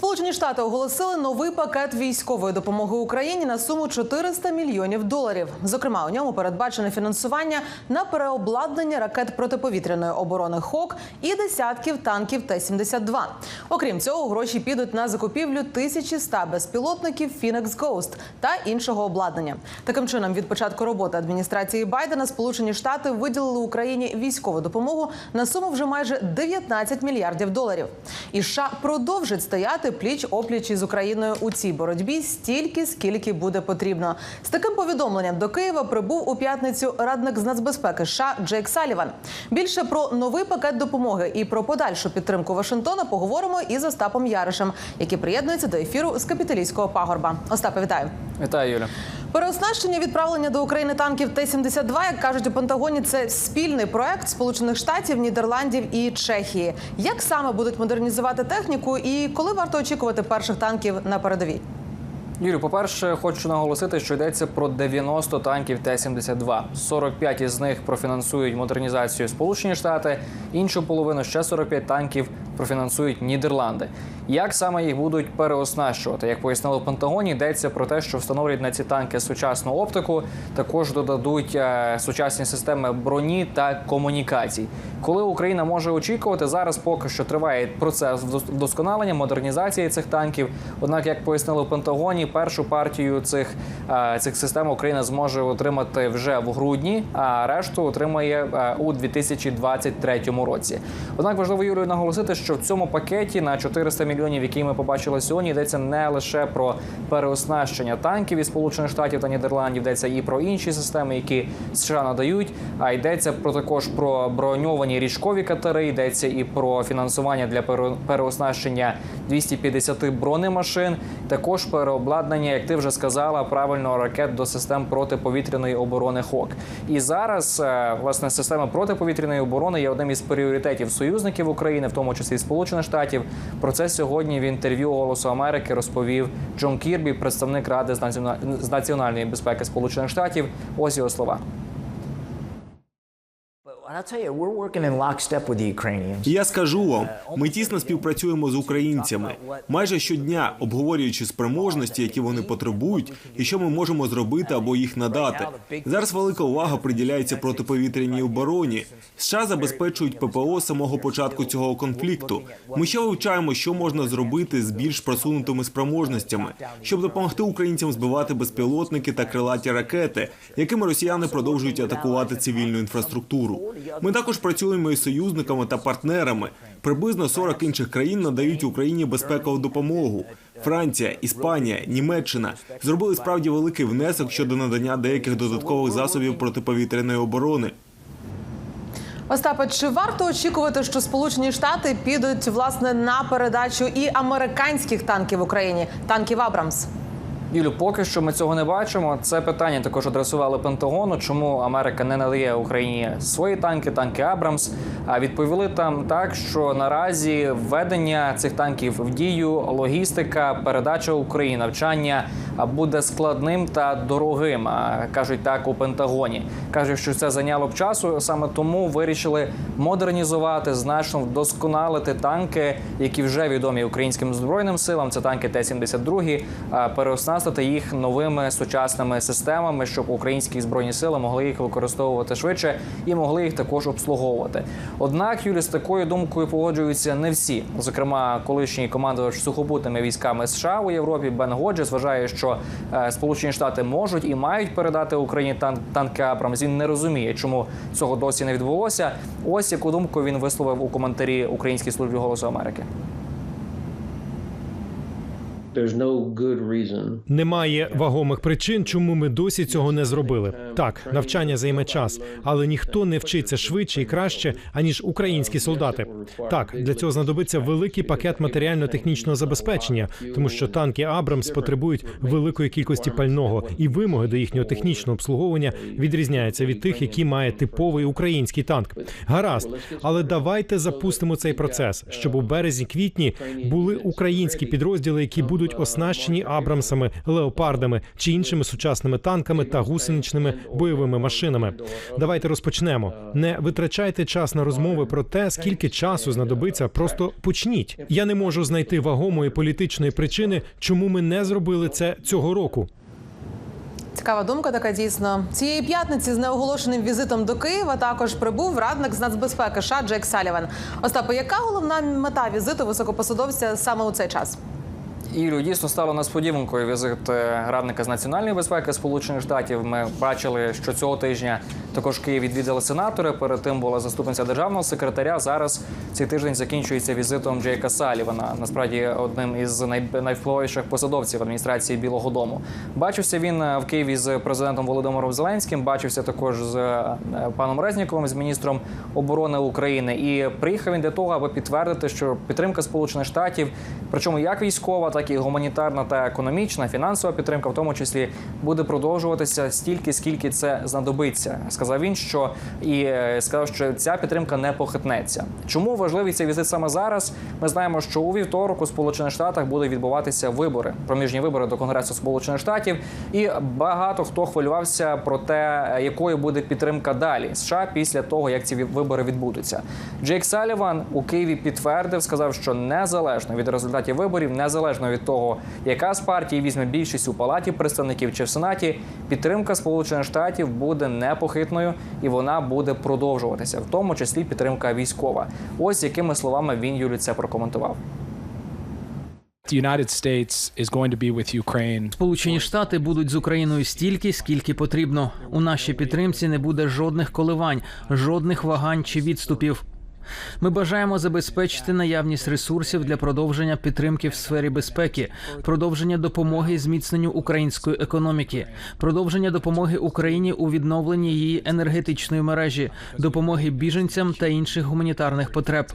Сполучені Штати оголосили новий пакет військової допомоги Україні на суму 400 мільйонів доларів. Зокрема, у ньому передбачене фінансування на переобладнання ракет протиповітряної оборони ХОК і десятків танків Т-72. Окрім цього, гроші підуть на закупівлю 1100 безпілотників Phoenix Ghost та іншого обладнання. Таким чином, від початку роботи адміністрації Байдена Сполучені Штати виділили Україні військову допомогу на суму вже майже 19 мільярдів доларів. І США продовжить стояти пліч опліч із Україною у цій боротьбі стільки, скільки буде потрібно. З таким повідомленням до Києва прибув у п'ятницю радник з нацбезпеки США Джейк Саліван. Більше про новий пакет допомоги і про подальшу підтримку Вашингтона поговоримо із Остапом Яришем, який приєднується до ефіру з капіталійського пагорба. Остапе, вітаю. Вітаю, Юля. Переоснащення відправлення до України танків Т-72, як кажуть у Пентагоні, це спільний проект Сполучених Штатів, Нідерландів і Чехії. Як саме будуть модернізувати техніку, і коли варто очікувати перших танків на передовій? Юрію, по-перше, хочу наголосити, що йдеться про 90 танків Т-72. 45 із них профінансують модернізацію Сполучені Штати, іншу половину ще 45 танків профінансують Нідерланди. Як саме їх будуть переоснащувати? Як пояснили в Пентагоні, йдеться про те, що встановлюють на ці танки сучасну оптику, також додадуть е, сучасні системи броні та комунікацій. Коли Україна може очікувати, зараз поки що триває процес вдос- вдосконалення, модернізації цих танків. Однак, як пояснили в Пентагоні, першу партію цих, е, цих систем Україна зможе отримати вже в грудні, а решту отримає е, у 2023 році. Однак важливо Юрію наголосити, що в цьому пакеті на 400 мільйонів, які ми побачили сьогодні, йдеться не лише про переоснащення танків із Сполучених Штатів та Нідерландів, йдеться і про інші системи, які США надають. А йдеться про також про броньовані річкові катери, йдеться і про фінансування для пере- переоснащення 250 бронемашин. Також переобладнання, як ти вже сказала, правильно ракет до систем протиповітряної оборони ХОК. І зараз е, власне система протиповітряної оборони є одним із пріоритетів союзників України, в тому числі Сполучених Штатів. Про це сьогодні в інтерв'ю Голосу Америки розповів Джон Кірбі, представник Ради з національної безпеки Сполучених Штатів. Ось його слова. Я скажу вам, ми тісно співпрацюємо з українцями майже щодня, обговорюючи спроможності, які вони потребують, і що ми можемо зробити або їх надати. Зараз велика увага приділяється протиповітряній обороні. США забезпечують ППО з самого початку цього конфлікту. Ми ще вивчаємо, що можна зробити з більш просунутими спроможностями, щоб допомогти українцям збивати безпілотники та крилаті ракети, якими росіяни продовжують атакувати цивільну інфраструктуру. Ми також працюємо із союзниками та партнерами. Приблизно 40 інших країн надають Україні безпекову допомогу. Франція, Іспанія, Німеччина зробили справді великий внесок щодо надання деяких додаткових засобів протиповітряної оборони. Остапе, чи варто очікувати, що Сполучені Штати підуть власне на передачу і американських танків Україні, танків Абрамс? Юлю, поки що ми цього не бачимо. Це питання також адресували Пентагону. Чому Америка не надає Україні свої танки, танки Абрамс? А відповіли там так, що наразі введення цих танків в дію, логістика, передача Україні, навчання буде складним та дорогим. Кажуть так у Пентагоні. кажуть, що це зайняло б часу. Саме тому вирішили модернізувати, значно вдосконалити танки, які вже відомі українським збройним силам. Це танки Т-72, а, переоснастити їх новими сучасними системами, щоб українські збройні сили могли їх використовувати швидше і могли їх також обслуговувати. Однак Юлі з такою думкою погоджуються не всі. Зокрема, колишній командувач сухопутними військами США у Європі Бен Годжес вважає, що е, Сполучені Штати можуть і мають передати Україні тан- танки Абрамс. Він не розуміє, чому цього досі не відбулося. Ось яку думку він висловив у коментарі Українській службі голосу Америки. Немає вагомих причин, чому ми досі цього не зробили. Так, навчання займе час, але ніхто не вчиться швидше і краще, аніж українські солдати. Так, для цього знадобиться великий пакет матеріально-технічного забезпечення, тому що танки Абрамс потребують великої кількості пального, і вимоги до їхнього технічного обслуговування відрізняються від тих, які має типовий український танк. Гаразд, але давайте запустимо цей процес, щоб у березні-квітні були українські підрозділи, які будуть будуть оснащені абрамсами, леопардами чи іншими сучасними танками та гусеничними бойовими машинами. Давайте розпочнемо. Не витрачайте час на розмови про те, скільки часу знадобиться. Просто почніть. Я не можу знайти вагомої політичної причини, чому ми не зробили це цього року. Цікава думка така дійсно. Цієї п'ятниці з неоголошеним візитом до Києва також прибув радник з нацбезпеки США Джек Саліван. Остапе, яка головна мета візиту високопосадовця саме у цей час? Ілю дійсно стало несподіванкою візит е, радника з національної безпеки Сполучених Штатів. Ми бачили, що цього тижня також Київ відвідали сенатори. Перед тим була заступниця державного секретаря. Зараз цей тиждень закінчується візитом Джейка Салівана. Насправді одним із най- найвпливовіших посадовців адміністрації Білого Дому. Бачився він е, в Києві з президентом Володимиром Зеленським. Бачився також з е, паном Резніковим, з міністром оборони України. І приїхав він для того, аби підтвердити, що підтримка Сполучених Штатів, причому як військова, так і гуманітарна та економічна, фінансова підтримка, в тому числі, буде продовжуватися стільки, скільки це знадобиться. Сказав він, що і е, сказав, що ця підтримка не похитнеться. Чому важливий цей візит саме зараз? Ми знаємо, що у вівторок у Сполучених Штатах буде відбуватися вибори, проміжні вибори до Конгресу Сполучених Штатів, і багато хто хвилювався про те, якою буде підтримка далі США після того, як ці вибори відбудуться. Джейк Саліван у Києві підтвердив, сказав, що незалежно від результатів виборів, незалежно від того, яка з партій візьме більшість у палаті представників чи в сенаті, підтримка Сполучених Штатів буде непохитною і вона буде продовжуватися, в тому числі підтримка військова. Ось якими словами він Юлі це прокоментував. Сполучені Штати будуть з Україною стільки, скільки потрібно. У нашій підтримці не буде жодних коливань, жодних вагань чи відступів. Ми бажаємо забезпечити наявність ресурсів для продовження підтримки в сфері безпеки, продовження допомоги зміцненню української економіки, продовження допомоги Україні у відновленні її енергетичної мережі, допомоги біженцям та інших гуманітарних потреб.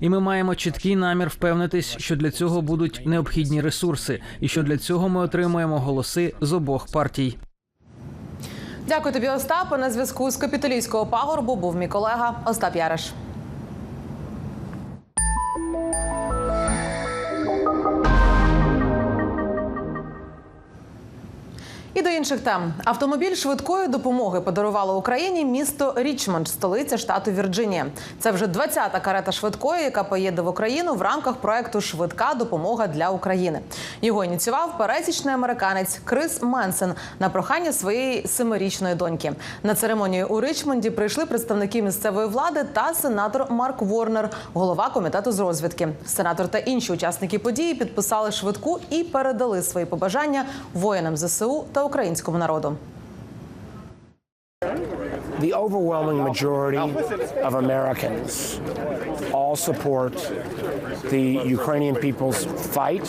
І ми маємо чіткий намір впевнитись, що для цього будуть необхідні ресурси, і що для цього ми отримуємо голоси з обох партій. Дякую тобі, Остапе. На зв'язку з капітолійського пагорбу був мій колега Остап Яриш. Música І до інших тем автомобіль швидкої допомоги подарувало Україні місто Річмонд, столиця штату Вірджинія. Це вже 20-та карета швидкої, яка поїде в Україну в рамках проекту Швидка допомога для України. Його ініціював пересічний американець Крис Менсен на прохання своєї семирічної доньки. На церемонію у Ричмонді прийшли представники місцевої влади та сенатор Марк Ворнер, голова комітету з розвідки. Сенатор та інші учасники події підписали швидку і передали свої побажання воїнам ЗСУ та українському народу. the overwhelming majority of Americans all support the Ukrainian people's fight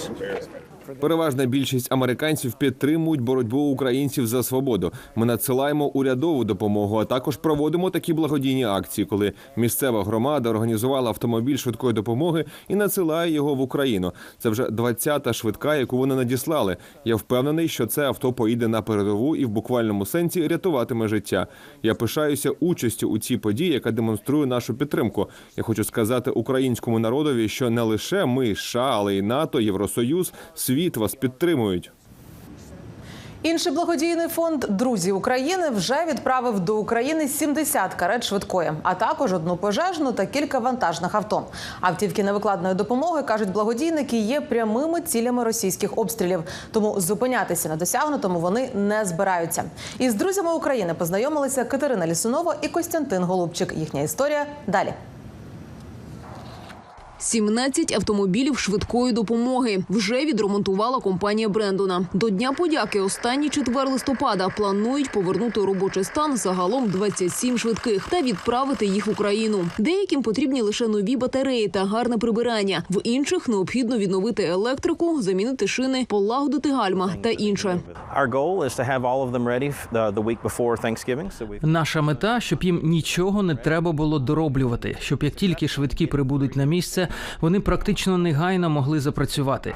Переважна більшість американців підтримують боротьбу українців за свободу. Ми надсилаємо урядову допомогу, а також проводимо такі благодійні акції, коли місцева громада організувала автомобіль швидкої допомоги і надсилає його в Україну. Це вже 20-та швидка, яку вони надіслали. Я впевнений, що це авто поїде на передову і в буквальному сенсі рятуватиме життя. Я пишаюся участю у цій події, яка демонструє нашу підтримку. Я хочу сказати українському народові, що не лише ми, США, але й НАТО, Євросоюз, світ вас підтримують. Інший благодійний фонд Друзі України вже відправив до України 70 карет швидкої, а також одну пожежну та кілька вантажних авто. Автівки невикладної допомоги кажуть благодійники є прямими цілями російських обстрілів. Тому зупинятися на досягнутому вони не збираються. Із друзями України познайомилися Катерина Лісунова і Костянтин Голубчик. Їхня історія далі. 17 автомобілів швидкої допомоги вже відремонтувала компанія Брендона. До Дня подяки останній четвер листопада планують повернути у робочий стан загалом 27 швидких та відправити їх в Україну. Деяким потрібні лише нові батареї та гарне прибирання. В інших необхідно відновити електрику, замінити шини, полагодити гальма та інше. We Наша мета, щоб їм нічого не треба було дороблювати, щоб як тільки швидкі прибудуть на місце, вони практично негайно могли запрацювати.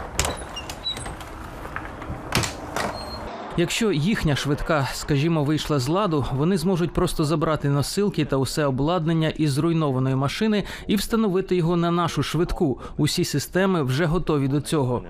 Якщо їхня швидка, скажімо, вийшла з ладу, вони зможуть просто забрати носилки та усе обладнання із зруйнованої машини і встановити його на нашу швидку. Усі системи вже готові до цього.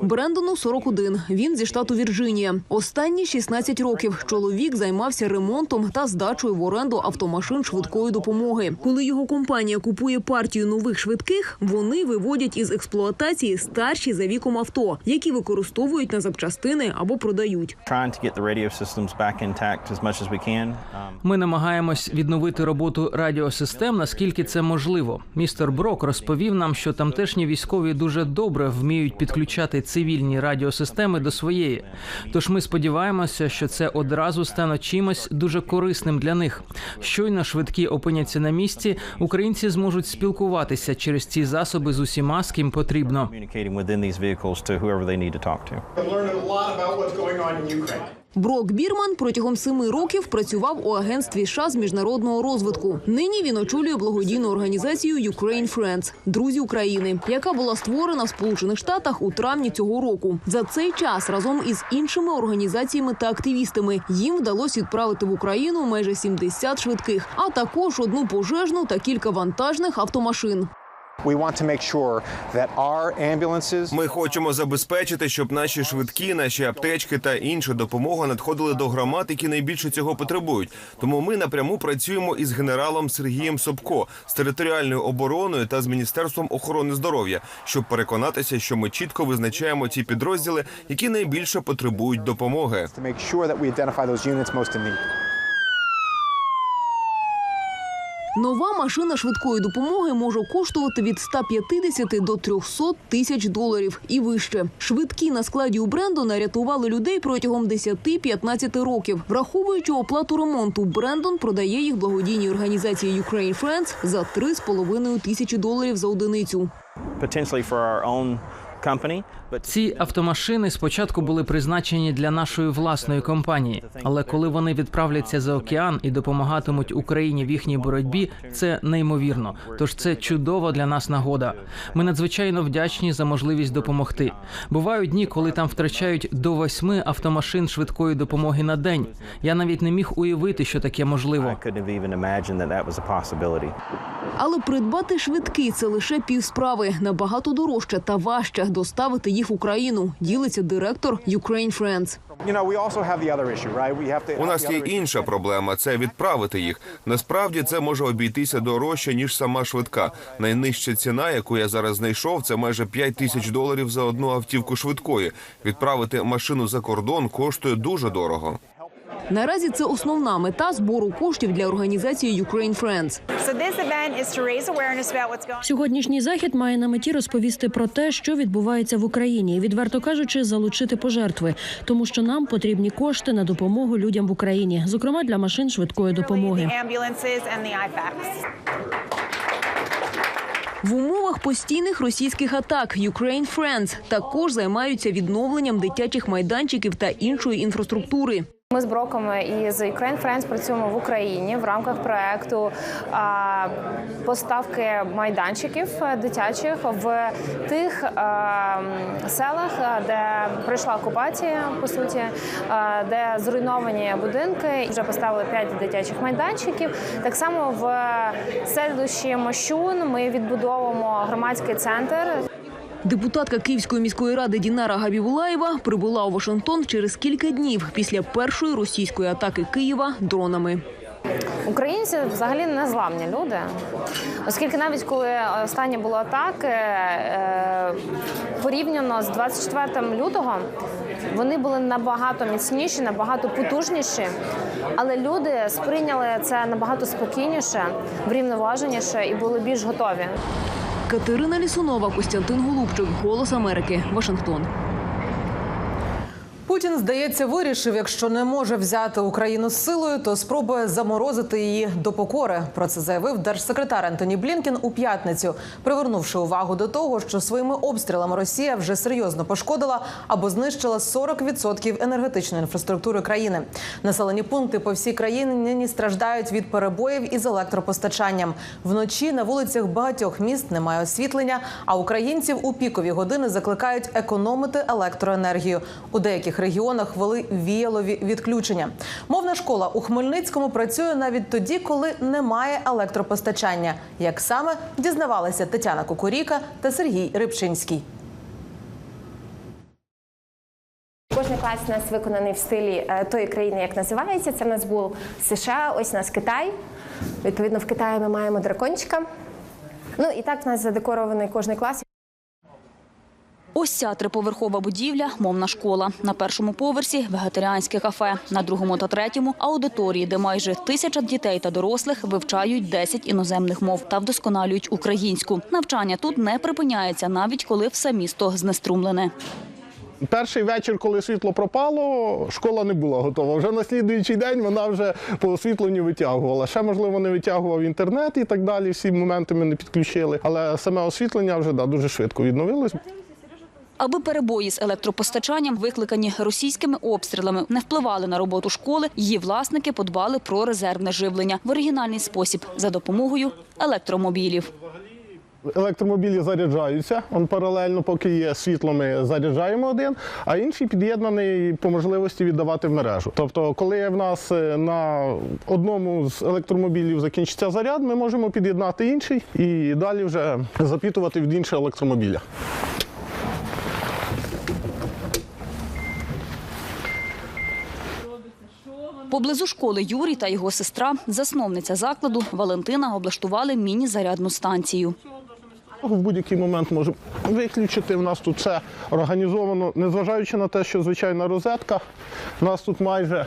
Брендону 41. Він зі штату Вірджинія. Останні 16 років чоловік займався ремонтом та здачею в оренду автомашин швидкої допомоги. Коли його компанія купує партію нових швидких, вони виводять із експлуатації старші за віком авто, які використовують на запчастини або продають. Um, Ми намагаємось відновити роботу радіосистем, наскільки це можливо. Містер Брок розповів нам, що тамтешні військові дуже добре вміють підключати цивільні радіосистеми до своєї. Тож ми сподіваємося, що це одразу стане чимось дуже корисним для них. Щойно швидкі опиняться на місці, українці зможуть спілкуватися через ці засоби з усіма, з ким потрібно. Брок Бірман протягом семи років працював у агентстві США з міжнародного розвитку. Нині він очолює благодійну організацію Ukraine Friends – друзі України, яка була створена в Сполучених Штатах у травні цього року. За цей час разом із іншими організаціями та активістами їм вдалося відправити в Україну майже 70 швидких, а також одну пожежну та кілька вантажних автомашин. Ми хочемо забезпечити, щоб наші швидкі, наші аптечки та інша допомога надходили до громад, які найбільше цього потребують. Тому ми напряму працюємо із генералом Сергієм Собко з територіальною обороною та з міністерством охорони здоров'я, щоб переконатися, що ми чітко визначаємо ті підрозділи, які найбільше потребують допомоги. Нова машина швидкої допомоги може коштувати від 150 до 300 тисяч доларів і вище. Швидкі на складі у Брендона рятували людей протягом 10-15 років. Враховуючи оплату ремонту, Брендон продає їх благодійній організації Ukraine Friends за 3,5 тисячі доларів за одиницю. Ці автомашини спочатку були призначені для нашої власної компанії, але коли вони відправляться за океан і допомагатимуть Україні в їхній боротьбі, це неймовірно. Тож це чудова для нас нагода. Ми надзвичайно вдячні за можливість допомогти. Бувають дні, коли там втрачають до восьми автомашин швидкої допомоги на день. Я навіть не міг уявити, що таке можливо. Але придбати швидкі це лише півсправи. Набагато дорожче та важче доставити їх в Україну. Ділиться директор Ukraine Friends. У нас є інша проблема це відправити їх. Насправді це може обійтися дорожче ніж сама швидка. Найнижча ціна, яку я зараз знайшов, це майже 5 тисяч доларів за одну автівку швидкої. Відправити машину за кордон коштує дуже дорого. Наразі це основна мета збору коштів для організації Ukraine Friends. Сьогоднішній захід має на меті розповісти про те, що відбувається в Україні, і, відверто кажучи, залучити пожертви, тому що нам потрібні кошти на допомогу людям в Україні, зокрема для машин швидкої допомоги. В умовах постійних російських атак Ukraine Friends також займаються відновленням дитячих майданчиків та іншої інфраструктури. Ми з Броком і з Ukraine Friends працюємо в Україні в рамках проекту поставки майданчиків е, дитячих в тих селах, е, де пройшла окупація, по суті, де зруйновані будинки. Вже поставили 5 дитячих майданчиків. Так само в селищі Мощун ми відбудовуємо громадський центр Депутатка Київської міської ради Дінара Габівулаєва прибула у Вашингтон через кілька днів після першої російської атаки Києва дронами. Українці взагалі не зламні люди, оскільки навіть коли останні були атаки е, порівняно з 24 лютого, вони були набагато міцніші, набагато потужніші, але люди сприйняли це набагато спокійніше, врівноваженіше і були більш готові. Катерина Лісунова, Костянтин Голубчик, Голос Америки, Вашингтон. Путін, здається, вирішив, якщо не може взяти Україну силою, то спробує заморозити її до покори. Про це заявив держсекретар Антоні Блінкен у п'ятницю, привернувши увагу до того, що своїми обстрілами Росія вже серйозно пошкодила або знищила 40% енергетичної інфраструктури країни. Населені пункти по всій країні нині страждають від перебоїв із електропостачанням. Вночі на вулицях багатьох міст немає освітлення, а українців у пікові години закликають економити електроенергію. У деяких регіонах вели віялові відключення. Мовна школа у Хмельницькому працює навіть тоді, коли немає електропостачання. Як саме дізнавалися Тетяна Кукуріка та Сергій Рибчинський. Кожний клас у нас виконаний в стилі е, тої країни, як називається. Це в нас був США, ось у нас Китай. Відповідно, в Китаї ми маємо дракончика. Ну і так в нас задекорований кожний клас. Ось ця триповерхова будівля – мовна школа. На першому поверсі – вегетаріанське кафе. На другому та третьому – аудиторії, де майже тисяча дітей та дорослих вивчають 10 іноземних мов та вдосконалюють українську. Навчання тут не припиняється, навіть коли все місто знеструмлене. Перший вечір, коли світло пропало, школа не була готова. Вже на слідуючий день вона вже по освітленню витягувала. Ще, можливо, не витягував інтернет і так далі. Всі моменти ми не підключили. Але саме освітлення вже да, дуже швидко відновилось. Аби перебої з електропостачанням, викликані російськими обстрілами, не впливали на роботу школи, її власники подбали про резервне живлення в оригінальний спосіб за допомогою електромобілів. Електромобілі заряджаються. Он паралельно, поки є світло, ми заряджаємо один, а інший під'єднаний по можливості віддавати в мережу. Тобто, коли в нас е, на одному з електромобілів закінчиться заряд, ми можемо під'єднати інший і далі вже запітувати від іншого електромобіля. Поблизу школи Юрій та його сестра, засновниця закладу Валентина, облаштували міні-зарядну станцію. В будь-який момент можемо виключити. У нас тут все організовано, незважаючи на те, що звичайна розетка. У нас тут майже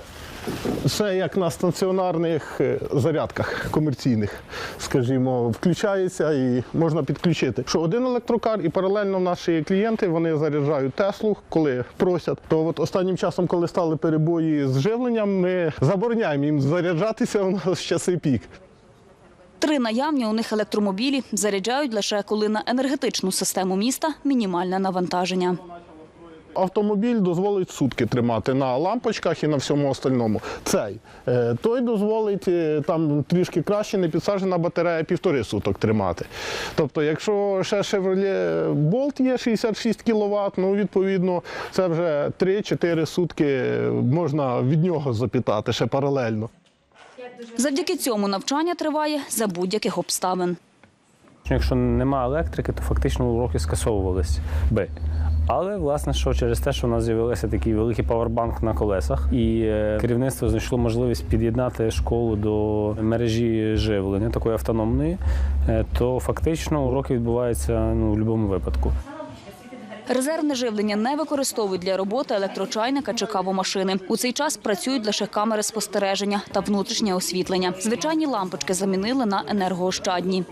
все як на стаціонарних е, зарядках комерційних, скажімо, включається і можна підключити. Що один електрокар, і паралельно наші клієнти вони заряджають Теслу, коли просять. То от останнім часом, коли стали перебої з живленням, ми забороняємо їм заряджатися у нас в часи пік. Три наявні у них електромобілі заряджають лише коли на енергетичну систему міста мінімальне навантаження. Автомобіль дозволить сутки тримати на лампочках і на всьому остальному. Цей Е, той дозволить е, там трішки краще, не підсаджена батарея півтори суток тримати. Тобто, якщо ще Chevrolet Bolt є 66 кВт, ну відповідно це вже 3-4 сутки можна від нього запітати ще паралельно. Завдяки цьому навчання триває за будь-яких обставин. Якщо немає електрики, то фактично уроки скасовувались би. Але власне, що через те, що у нас з'явився такий великий павербанк на колесах, і е, керівництво знайшло можливість під'єднати школу до мережі живлення такої автономної, е, то фактично уроки відбуваються ну, в будь-якому випадку. Резервне живлення не використовують для роботи електрочайника чи кавомашини. У цей час працюють лише камери спостереження та внутрішнє освітлення. Звичайні лампочки замінили на енергоощадні.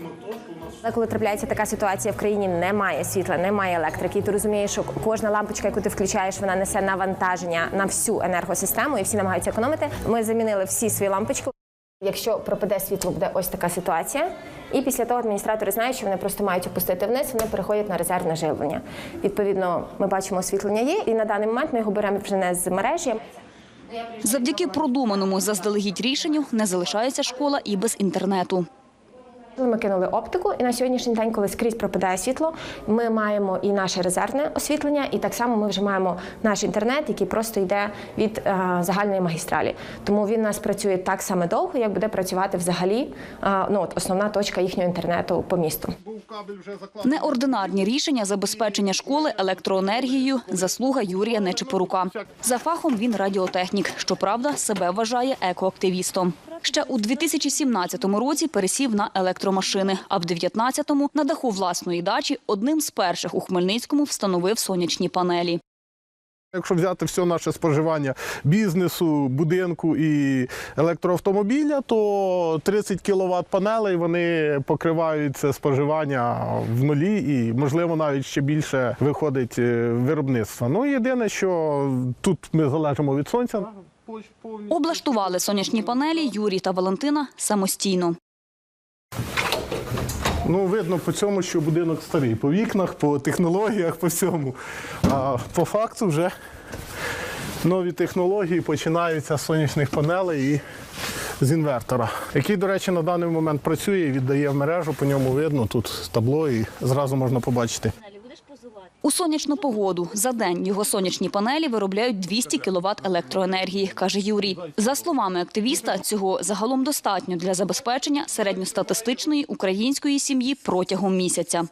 Але коли трапляється така ситуація в країні, немає світла, немає електрики, і ти розумієш, що кожна лампочка, яку ти включаєш, вона несе навантаження на всю енергосистему, і всі намагаються економити. Ми замінили всі свої лампочки. Якщо пропаде світло, буде ось така ситуація. І після того адміністратори знають, що вони просто мають опустити вниз, вони переходять на резервне живлення. Відповідно, ми бачимо, освітлення є, і на даний момент ми його беремо вже не з мережі. Завдяки продуманому заздалегідь рішенню не залишається школа і без інтернету. Ми кинули оптику, і на сьогоднішній день, коли скрізь пропадає світло, ми маємо і наше резервне освітлення, і так само ми вже маємо наш інтернет, який просто йде від е, загальної магістралі. Тому він у нас працює так само довго, як буде працювати взагалі е, ну, от основна точка їхнього інтернету по місту. Неординарні рішення забезпечення школи електроенергією – заслуга Юрія Нечипорука. За фахом він радіотехнік. Щоправда, себе вважає екоактивістом. Ще у 2017 році пересів на електромашини, а в 2019-му на даху власної дачі одним з перших у Хмельницькому встановив сонячні панелі. Якщо взяти все наше споживання бізнесу, будинку і електроавтомобіля, то 30 кВт панелей вони покривають це споживання в нулі і, можливо, навіть ще більше виходить е, виробництва. Ну єдине, що тут ми залежимо від сонця. Облаштували сонячні панелі Юрій та Валентина самостійно. Ну, видно по цьому, що будинок старий. По вікнах, по технологіях, по всьому. А по факту вже нові технології починаються з сонячних панелей і з інвертора, який, до речі, на даний момент працює і віддає в мережу, по ньому видно тут табло і зразу можна побачити. У сонячну погоду за день його сонячні панелі виробляють 200 кВт електроенергії, каже Юрій. За словами активіста, цього загалом достатньо для забезпечення середньостатистичної української сім'ї протягом місяця.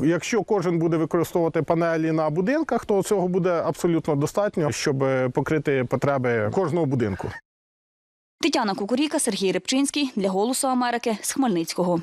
Якщо кожен буде використовувати панелі на будинках, то цього буде абсолютно достатньо, щоб покрити потреби кожного будинку. Тетяна Кукуріка, Сергій Рибчинський для Голосу Америки з Хмельницького.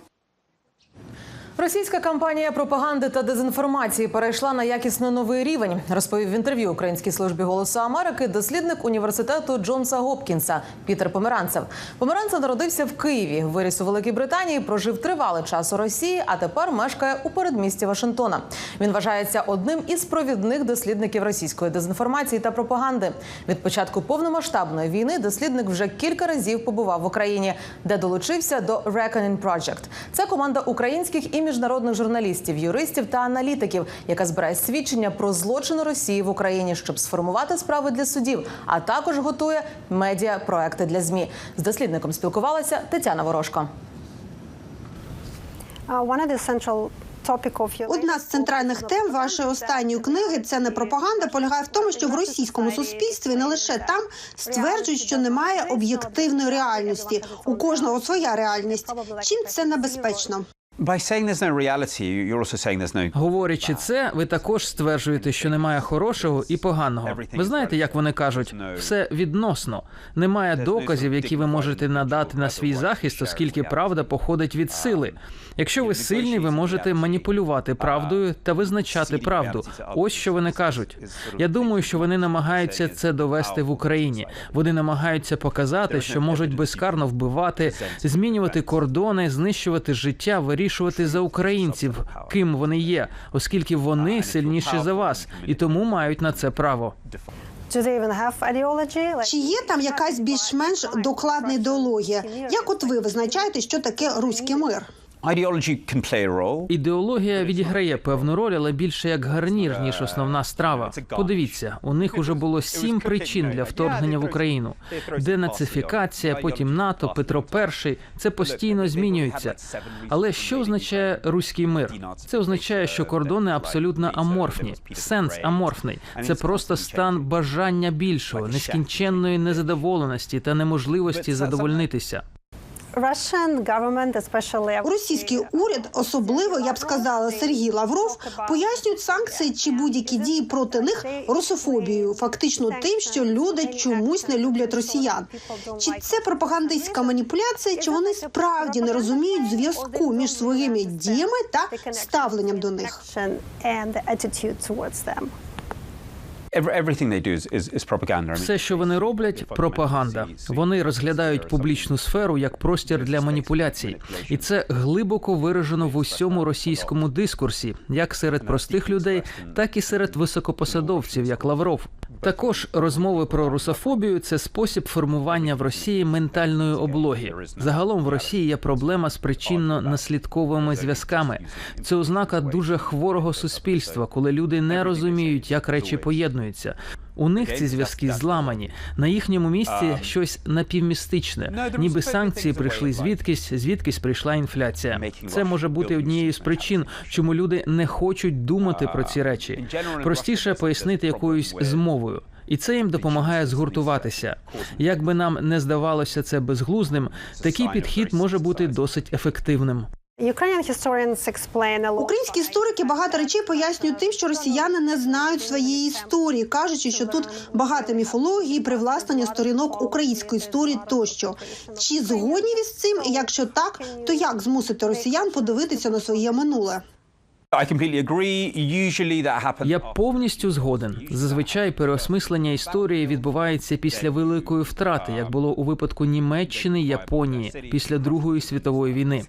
Російська кампанія пропаганди та дезінформації перейшла на якісно новий рівень, розповів в інтерв'ю Українській службі голосу Америки дослідник університету Джонса Гопкінса Пітер Померанцев. Померанцев народився в Києві, виріс у Великій Британії, прожив тривалий час у Росії, а тепер мешкає у передмісті Вашингтона. Він вважається одним із провідних дослідників російської дезінформації та пропаганди. Від початку повномасштабної війни дослідник вже кілька разів побував в Україні, де долучився до Reckoning Project. Це команда українських і міжнародних журналістів, юристів та аналітиків, яка збирає свідчення про злочини Росії в Україні, щоб сформувати справи для судів, а також готує медіа проекти для змі. З дослідником спілкувалася Тетяна Ворожко. Одна з центральних тем вашої останньої книги це не пропаганда. Полягає в тому, що в російському суспільстві не лише там стверджують, що немає об'єктивної реальності. У кожного своя реальність. Чим це небезпечно? Говорячи це, ви також стверджуєте, що немає хорошого і поганого. Ви знаєте, як вони кажуть, все відносно. Немає доказів, які ви можете надати на свій захист, оскільки правда походить від сили. Якщо ви сильні, ви можете маніпулювати правдою та визначати правду. Ось що вони кажуть. Я думаю, що вони намагаються це довести в Україні. Вони намагаються показати, що можуть безкарно вбивати, змінювати кордони, знищувати життя, вирішувати за українців, ким вони є, оскільки вони сильніші за вас і тому мають на це право. Чи є там якась більш-менш докладна ідеологія? Як от ви визначаєте, що таке руський мир? Ідеологія відіграє певну роль, але більше як гарнір ніж основна страва. Подивіться, у них уже було сім причин для вторгнення в Україну: денацифікація, потім НАТО, Петро І. Це постійно змінюється. Але що означає руський мир? Це означає, що кордони абсолютно аморфні. Сенс аморфний. Це просто стан бажання більшого, нескінченної незадоволеності та неможливості задовольнитися. Російський уряд, особливо я б сказала Сергій Лавров, пояснюють санкції чи будь-які дії проти них русофобією, фактично тим, що люди чомусь не люблять росіян. Чи це пропагандистська маніпуляція, чи вони справді не розуміють зв'язку між своїми діями та ставленням до них? Все, що вони роблять, пропаганда. Вони розглядають публічну сферу як простір для маніпуляцій, і це глибоко виражено в усьому російському дискурсі, як серед простих людей, так і серед високопосадовців, як Лавров. Також розмови про русофобію це спосіб формування в Росії ментальної облоги. Загалом в Росії є проблема з причинно-наслідковими зв'язками. Це ознака дуже хворого суспільства, коли люди не розуміють, як речі поєднуються. У них ці зв'язки зламані. На їхньому місці щось напівмістичне, ніби санкції прийшли звідкись, звідкись прийшла інфляція. Це може бути однією з причин, чому люди не хочуть думати про ці речі. Простіше пояснити якоюсь змовою. І це їм допомагає згуртуватися. Як би нам не здавалося це безглуздим, такий підхід може бути досить ефективним. Українські історики багато речей пояснюють тим, що росіяни не знають своєї історії, кажучи, що тут багато міфології, привласнення сторінок української історії тощо. Чи згодні ви з цим? І якщо так, то як змусити росіян подивитися на своє минуле? Я повністю згоден. Зазвичай переосмислення історії відбувається після великої втрати, як було у випадку Німеччини, Японії після Другої світової війни.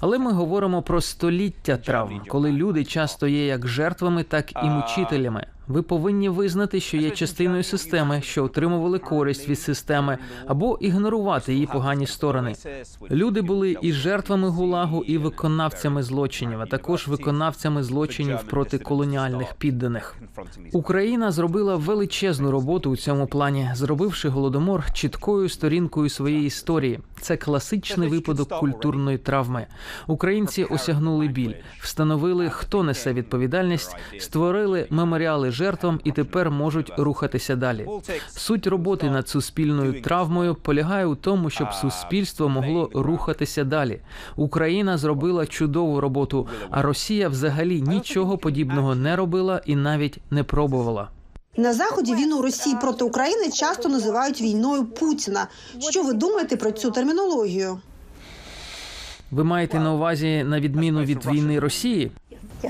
Але ми говоримо про століття травм, коли люди часто є як жертвами, так і мучителями. Ви повинні визнати, що є частиною системи, що отримували користь від системи, або ігнорувати її погані сторони. Люди були і жертвами гулагу, і виконавцями злочинів, а також виконавцями злочинів проти колоніальних підданих. Україна зробила величезну роботу у цьому плані, зробивши голодомор чіткою сторінкою своєї історії. Це класичний випадок культурної травми. Українці осягнули біль, встановили, хто несе відповідальність, створили меморіали жертвам і тепер можуть рухатися далі. Суть роботи над суспільною травмою полягає у тому, щоб суспільство могло рухатися далі. Україна зробила чудову роботу, а Росія взагалі нічого подібного не робила і навіть не пробувала. На заході війну Росії проти України часто називають війною Путіна. Що ви думаєте про цю термінологію? Ви маєте на увазі на відміну від війни Росії?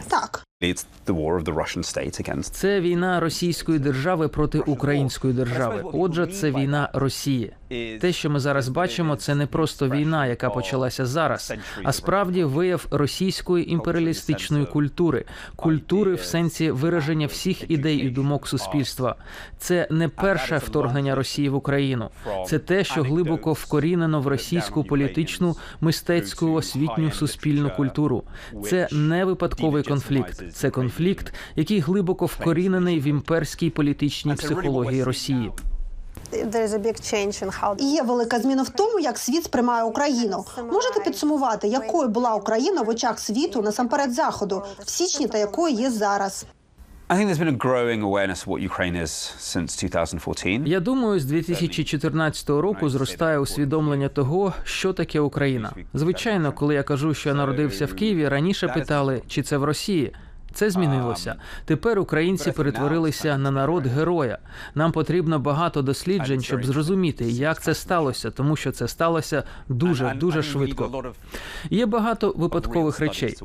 Так. It's the war of the Russian state against. Це війна російської держави проти української держави. Отже, це війна Росії. Те, що ми зараз бачимо, це не просто війна, яка почалася зараз, а справді вияв російської імперіалістичної культури, культури в сенсі вираження всіх ідей і думок суспільства. Це не перше вторгнення Росії в Україну. Це те, що глибоко вкорінено в російську політичну, мистецьку, освітню суспільну культуру. Це не випадковий конфлікт. Це конфлікт, який глибоко вкорінений в імперській політичній психології Росії. І є велика зміна в тому, як світ сприймає Україну. Можете підсумувати, якою була Україна в очах світу насамперед заходу в січні та якою є зараз? I think there's been a growing awareness of what Ukraine is since 2014. Я думаю, з 2014 року зростає усвідомлення того, що таке Україна. Звичайно, коли я кажу, що я народився в Києві, раніше питали, чи це в Росії. Це змінилося. Тепер українці перетворилися на народ героя. Нам потрібно багато досліджень, щоб зрозуміти, як це сталося, тому що це сталося дуже дуже швидко. Є багато випадкових речей.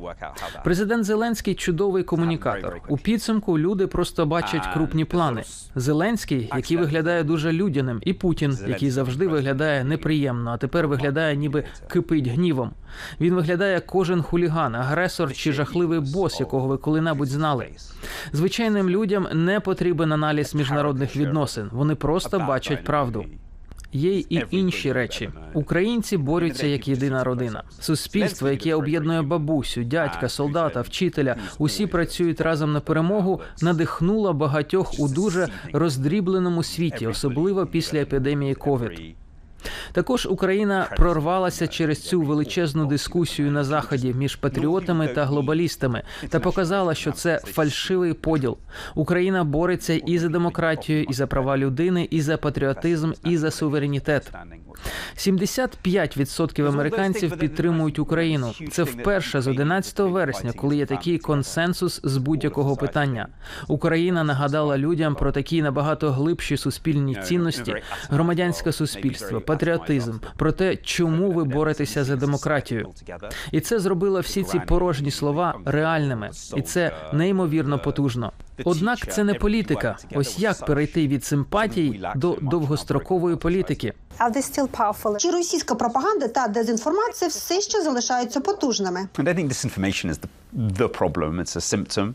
Президент Зеленський чудовий комунікатор. У підсумку люди просто бачать крупні плани. Зеленський, який виглядає дуже людяним, і Путін, який завжди виглядає неприємно, а тепер виглядає, ніби кипить гнівом. Він виглядає кожен хуліган, агресор чи жахливий бос, якого ви коли-небудь знали. Звичайним людям не потрібен аналіз міжнародних відносин. Вони просто бачать правду. Є і інші речі. Українці борються як єдина родина. Суспільство, яке об'єднує бабусю, дядька, солдата, вчителя, усі працюють разом на перемогу, надихнуло багатьох у дуже роздрібленому світі, особливо після епідемії ковід. Також Україна прорвалася через цю величезну дискусію на заході між патріотами та глобалістами та показала, що це фальшивий поділ. Україна бореться і за демократію, і за права людини, і за патріотизм, і за суверенітет. 75% американців підтримують Україну. Це вперше з 11 вересня, коли є такий консенсус з будь-якого питання. Україна нагадала людям про такі набагато глибші суспільні цінності, громадянське суспільство, патріотизм, про те, чому ви боретеся за демократію. І це зробило всі ці порожні слова реальними, і це неймовірно потужно. Однак це не політика. Ось як перейти від симпатій до довгострокової політики. Чи російська пропаганда та дезінформація все ще залишаються потужними?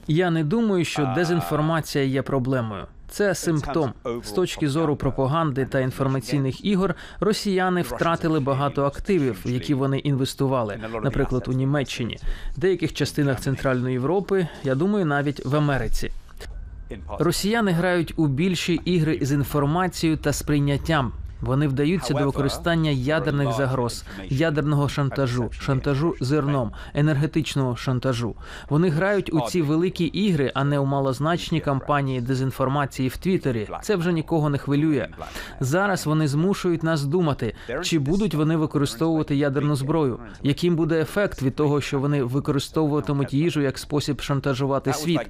Я не думаю, що дезінформація є проблемою. Це симптом з точки зору пропаганди та інформаційних ігор. Росіяни втратили багато активів, які вони інвестували, наприклад, у Німеччині, деяких частинах Центральної Європи. Я думаю, навіть в Америці. Росіяни грають у більші ігри з інформацією та сприйняттям. Вони вдаються до використання ядерних загроз, ядерного шантажу, шантажу зерном, енергетичного шантажу. Вони грають у ці великі ігри, а не у малозначні кампанії дезінформації в Твіттері. Це вже нікого не хвилює. Зараз вони змушують нас думати, чи будуть вони використовувати ядерну зброю, яким буде ефект від того, що вони використовуватимуть їжу як спосіб шантажувати світ.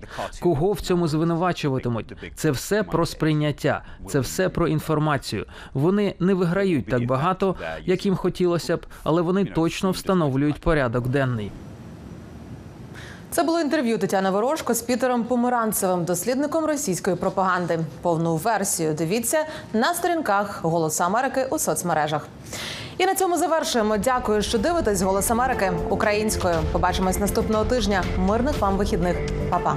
Кого в цьому звинувачуватимуть? Це все про сприйняття, це все про інформацію. Вони не виграють так багато, як їм хотілося б, але вони точно встановлюють порядок денний. Це було інтерв'ю Тетяни Ворожко з Пітером Помиранцевим, дослідником російської пропаганди. Повну версію дивіться на сторінках Голос Америки у соцмережах. І на цьому завершуємо. Дякую, що дивитесь Голос Америки українською. Побачимось наступного тижня. Мирних вам вихідних. Па-па.